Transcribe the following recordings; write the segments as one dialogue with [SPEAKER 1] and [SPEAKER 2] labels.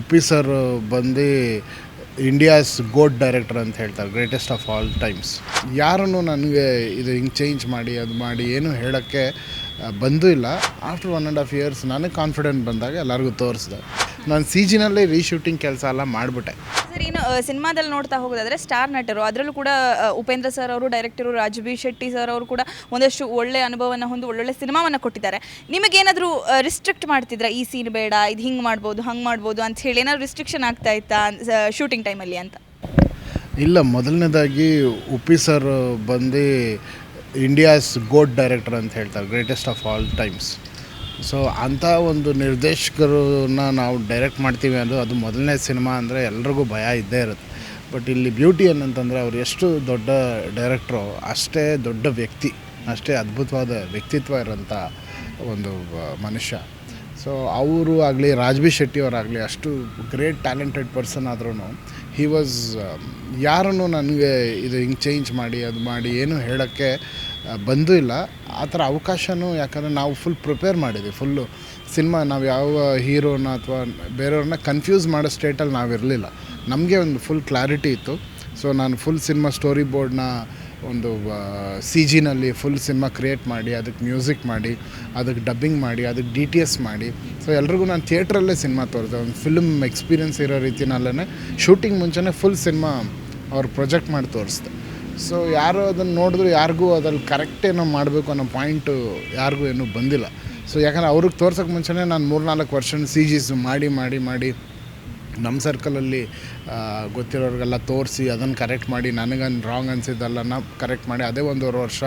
[SPEAKER 1] Uppi sir ಬಂದು India's god director ಅಂತ ಹೇಳ್ತಾರೆ ಗ್ರೇಟೆಸ್ಟ್ ಆಫ್ ಆಲ್ ಟೈಮ್ಸ್ ಯಾರನ್ನು ನನಗೆ ಇದು ಹಿಂಗೆ ಚೇಂಜ್ ಮಾಡಿ, ಅದು ಮಾಡಿ ಏನು ಹೇಳೋಕ್ಕೆ ಬಂದೂ ಇಲ್ಲ. After one and half years ನನಗೆ ಕಾನ್ಫಿಡೆಂಟ್ ಬಂದಾಗ ಎಲ್ಲರಿಗೂ ತೋರಿಸ್ದೆ. ನಾನು ಸಿ ಜಿನಲ್ಲೇ ರೀಶೂಟಿಂಗ್ ಕೆಲಸ ಎಲ್ಲ ಮಾಡಿಬಿಟ್ಟೆ.
[SPEAKER 2] ಸರ್ ಇನ್ನು ಸಿನಿಮಾದಲ್ಲಿ ನೋಡ್ತಾ ಹೋಗೋದಾದ್ರೆ ಸ್ಟಾರ್ ನಟರು ಅದರಲ್ಲೂ ಕೂಡ ಆ, ಉಪೇಂದ್ರ ಸರ್ ಅವರು ಡೈರೆಕ್ಟರು ರಾಜ್ಬಿ ಶೆಟ್ಟಿ ಸರ್ ಅವರು ಕೂಡ ಒಂದಷ್ಟು ಒಳ್ಳೆ ಅನುಭವನ ಹೊಂದು ಒಳ್ಳೊಳ್ಳೆ ಸಿನಿಮಾವನ್ನು ಕೊಟ್ಟಿದ್ದಾರೆ. ನಿಮಗೇನಾದರೂ ರಿಸ್ಟ್ರಿಕ್ಟ್ ಮಾಡ್ತಿದ್ರ ಈ ಸೀನ್ ಬೇಡ ಇದು ಹಿಂಗೆ ಮಾಡ್ಬೋದು ಹಂಗೆ ಮಾಡ್ಬೋದು ಅಂತ ಹೇಳಿ ಏನಾದ್ರು ರಿಸ್ಟ್ರಿಕ್ಷನ್ ಆಗ್ತಾ ಇತ್ತಾ ಶೂಟಿಂಗ್ ಟೈಮಲ್ಲಿ ಅಂತ?
[SPEAKER 1] ಇಲ್ಲ ಮೊದಲನೇದಾಗಿ ಉಪ್ಪಿ ಸರ್ ಬಂದು ಇಂಡಿಯಾಸ್ ಗೋಡ್ ಡೈರೆಕ್ಟರ್ ಅಂತ ಹೇಳ್ತಾರೆ greatest of all times so ಅಂಥ ಒಂದು ನಿರ್ದೇಶಕರನ್ನ ನಾವು ಡೈರೆಕ್ಟ್ ಮಾಡ್ತೀವಿ ಅಂದರೆ ಅದು ಮೊದಲನೇ ಸಿನಿಮಾ ಅಂದರೆ ಎಲ್ರಿಗೂ ಭಯ ಇದ್ದೇ ಇರುತ್ತೆ. ಬಟ್ ಇಲ್ಲಿ ಬ್ಯೂಟಿ ಏನಂತಂದರೆ ಅವ್ರು ಎಷ್ಟು ದೊಡ್ಡ ಡೈರೆಕ್ಟ್ರು ಅಷ್ಟೇ ದೊಡ್ಡ ವ್ಯಕ್ತಿ, ಅಷ್ಟೇ ಅದ್ಭುತವಾದ ವ್ಯಕ್ತಿತ್ವ ಇರೋಂಥ ಒಂದು ಮನುಷ್ಯ. ಸೊ ಅವರು ಆಗಲಿ, ರಾಜ್ಬಿ ಶೆಟ್ಟಿಯವರಾಗಲಿ ಅಷ್ಟು ಗ್ರೇಟ್ ಟ್ಯಾಲೆಂಟೆಡ್ ಪರ್ಸನ್ ಆದ್ರೂ ಹಿ ವಾಸ್ ಯಾರನ್ನು ನನಗೆ ಇದು ಹಿಂಗೆ ಚೇಂಜ್ ಮಾಡಿ, ಅದು ಮಾಡಿ, ಏನು ಹೇಳೋಕ್ಕೆ ಬಂದೂ ಇಲ್ಲ. ಆ ಥರ ಅವಕಾಶನೂ ಯಾಕಂದರೆ ನಾವು ಫುಲ್ ಪ್ರಿಪೇರ್ ಮಾಡಿದ್ವಿ. ಫುಲ್ಲು ಸಿನಿಮಾ ನಾವು ಯಾವ ಹೀರೋನ ಅಥವಾ ಬೇರೆಯವ್ರನ್ನ ಕನ್ಫ್ಯೂಸ್ ಮಾಡೋ ಸ್ಟೇಟಲ್ಲಿ ನಾವಿರಲಿಲ್ಲ ನಮಗೆ ಒಂದು ಫುಲ್ ಕ್ಲಾರಿಟಿ ಇತ್ತು. ಸೊ ನಾನು ಫುಲ್ ಸಿನಿಮಾ ಸ್ಟೋರಿ ಬೋರ್ಡ್ನ ಒಂದು ಸಿ ಜಿನಲ್ಲಿ ಫುಲ್ ಸಿನಿಮಾ ಕ್ರಿಯೇಟ್ ಮಾಡಿ, ಅದಕ್ಕೆ ಮ್ಯೂಸಿಕ್ ಮಾಡಿ, ಅದಕ್ಕೆ ಡಬ್ಬಿಂಗ್ ಮಾಡಿ, ಅದಕ್ಕೆ ಡಿ ಟಿ ಎಸ್ ಮಾಡಿ. ಸೊ ಎಲ್ರಿಗೂ ನಾನು ಥಿಯೇಟ್ರಲ್ಲೇ ಸಿನಿಮಾ ತೋರಿದೆ. ಒಂದು ಫಿಲ್ಮ್ ಎಕ್ಸ್ಪೀರಿಯನ್ಸ್ ಇರೋ ರೀತಿನಲ್ಲೇ ಶೂಟಿಂಗ್ ಮುಂಚೆನೇ ಫುಲ್ ಸಿನಿಮಾ ಅವ್ರು ಪ್ರೊಜೆಕ್ಟ್ ಮಾಡಿ ತೋರಿಸ್ದೆ. ಸೊ ಯಾರು ಅದನ್ನು ನೋಡಿದ್ರು ಯಾರಿಗೂ ಅದ್ರಲ್ಲಿ ಕರೆಕ್ಟ್ ಏನೋ ಮಾಡಬೇಕು ಅನ್ನೋ ಪಾಯಿಂಟು ಯಾರಿಗೂ ಏನೂ ಬಂದಿಲ್ಲ. ಸೊ ಯಾಕಂದರೆ ಅವ್ರಿಗೆ ತೋರ್ಸೋಕ್ಕೆ ಮುಂಚೆನೇ ನಾನು ಮೂರ್ನಾಲ್ಕು ವರ್ಷ ಸಿ ಜಿಸ್ ಮಾಡಿ ಮಾಡಿ ಮಾಡಿ ನಮ್ಮ ಸರ್ಕಲಲ್ಲಿ ಗೊತ್ತಿರೋರಿಗೆಲ್ಲ ತೋರಿಸಿ ಅದನ್ನು ಕರೆಕ್ಟ್ ಮಾಡಿ ನನಗನ್ನು ರಾಂಗ್ ಅನಿಸಿದ್ದೆಲ್ಲ ಕರೆಕ್ಟ್ ಮಾಡಿ, ಅದೇ ಒಂದೂವರೆ ವರ್ಷ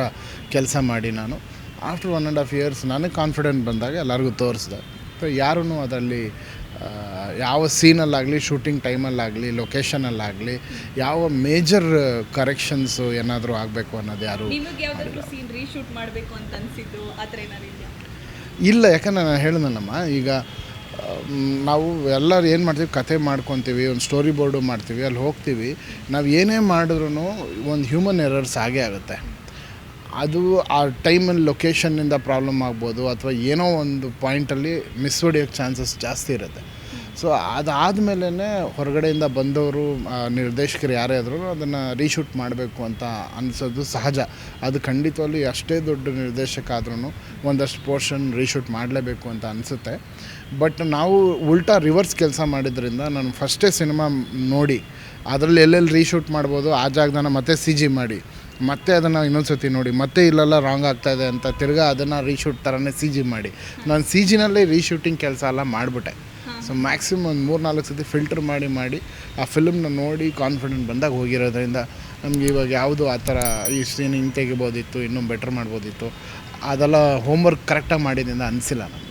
[SPEAKER 1] ಕೆಲಸ ಮಾಡಿ ನಾನು. After one and half years ನನಗೆ ಕಾನ್ಫಿಡೆಂಟ್ ಬಂದಾಗ ಎಲ್ಲರಿಗೂ ತೋರಿಸ್ದೆ. ಸೊ ಯಾರೂ ಅದರಲ್ಲಿ ಯಾವ ಸೀನಲ್ಲಾಗಲಿ ಶೂಟಿಂಗ್ ಟೈಮಲ್ಲಾಗಲಿ ಲೊಕೇಶನಲ್ಲಾಗಲಿ ಯಾವ ಮೇಜರ್ ಕರೆಕ್ಷನ್ಸು ಏನಾದರೂ ಆಗಬೇಕು ಅನ್ನೋದು ಯಾರು ಇಲ್ಲ ಯಾಕಂದ್ರೆ ನಾನು ಹೇಳಿದನಮ್ಮ ಈಗ ನಾವು ಎಲ್ಲರೂ ಏನು ಮಾಡ್ತೀವಿ ಕತೆ ಮಾಡ್ಕೊತೀವಿ ಒಂದು ಸ್ಟೋರಿ ಬೋರ್ಡು ಮಾಡ್ತೀವಿ ಅಲ್ಲಿ ಹೋಗ್ತೀವಿ ನಾವು ಏನೇ ಮಾಡಿದ್ರೂ ಒಂದು ಹ್ಯೂಮನ್ ಎರರ್ಸ್ ಆಗೇ ಆಗುತ್ತೆ. ಅದು ಆ ಟೈಮಲ್ಲಿ ಲೊಕೇಶನ್ನಿಂದ ಪ್ರಾಬ್ಲಮ್ ಆಗ್ಬೋದು ಅಥವಾ ಏನೋ ಒಂದು ಪಾಯಿಂಟಲ್ಲಿ ಮಿಸ್ ಹೊಡಿಯೋಕ್ಕೆ ಚಾನ್ಸಸ್ ಜಾಸ್ತಿ ಇರುತ್ತೆ. ಸೊ ಅದಾದಮೇಲೆ ಹೊರಗಡೆಯಿಂದ ಬಂದವರು ನಿರ್ದೇಶಕರು ಯಾರೇ ಆದರೂ ಅದನ್ನು ರೀಶೂಟ್ ಮಾಡಬೇಕು ಅಂತ ಅನಿಸೋದು ಸಹಜ. ಅದು ಖಂಡಿತವಾಗ್ಲೂ ಅಷ್ಟೇ ದೊಡ್ಡ ನಿರ್ದೇಶಕ ಆದ್ರೂ ಒಂದಷ್ಟು ಪೋರ್ಷನ್ ರೀಶೂಟ್ ಮಾಡಲೇಬೇಕು ಅಂತ ಅನಿಸುತ್ತೆ. ಬಟ್ ನಾವು ಉಲ್ಟಾ ರಿವರ್ಸ್ ಕೆಲಸ ಮಾಡಿದ್ರಿಂದ ನಾನು ಫಸ್ಟೇ ಸಿನಿಮಾ ನೋಡಿ, ಅದರಲ್ಲಿ ಎಲ್ಲೆಲ್ಲಿ ರೀಶೂಟ್ ಮಾಡ್ಬೋದು, ಆ ಜಾಗದನ ಮತ್ತೆ ಸಿ ಜಿ ಮಾಡಿ. ಮತ್ತೆ ಅದನ್ನು ಇನ್ನೊಂದು ಸತಿ ನೋಡಿ, ಮತ್ತೆ ಇಲ್ಲೆಲ್ಲ ರಾಂಗ್ ಆಗ್ತಾಯಿದೆ ಅಂತ ತಿರ್ಗಾ ಅದನ್ನು ರೀಶೂಟ್ ಥರನೇ ಸಿ ಜಿ ಮಾಡಿ. ನಾನು ಸಿ ಜಿನಲ್ಲೇ ರೀಶೂಟಿಂಗ್ ಕೆಲಸ ಎಲ್ಲ ಮಾಡಿಬಿಟ್ಟೆ. ಸೊ ಮ್ಯಾಕ್ಸಿಮಮ್ ಒಂದು ಮೂರು ನಾಲ್ಕು ಸತಿ ಫಿಲ್ಟರ್ ಮಾಡಿ ಮಾಡಿ ಆ ಫಿಲಮ್ನ ನೋಡಿ ಕಾನ್ಫಿಡೆಂಟ್ ಬಂದಾಗ ಹೋಗಿರೋದ್ರಿಂದ ನಮಗೆ ಇವಾಗ ಯಾವುದು ಆ ಥರ ಈ ಸೀನ್ ಹಿಂಗೆ ತೆಗಿಬೋದಿತ್ತು ಇನ್ನೂ ಬೆಟ್ರ್ ಮಾಡ್ಬೋದಿತ್ತು, ಅದೆಲ್ಲ ಹೋಮ್ವರ್ಕ್ ಕರೆಕ್ಟಾಗಿ ಮಾಡಿದ್ದಿಂದ ಅನಿಸಿಲ್ಲ ನನಗೆ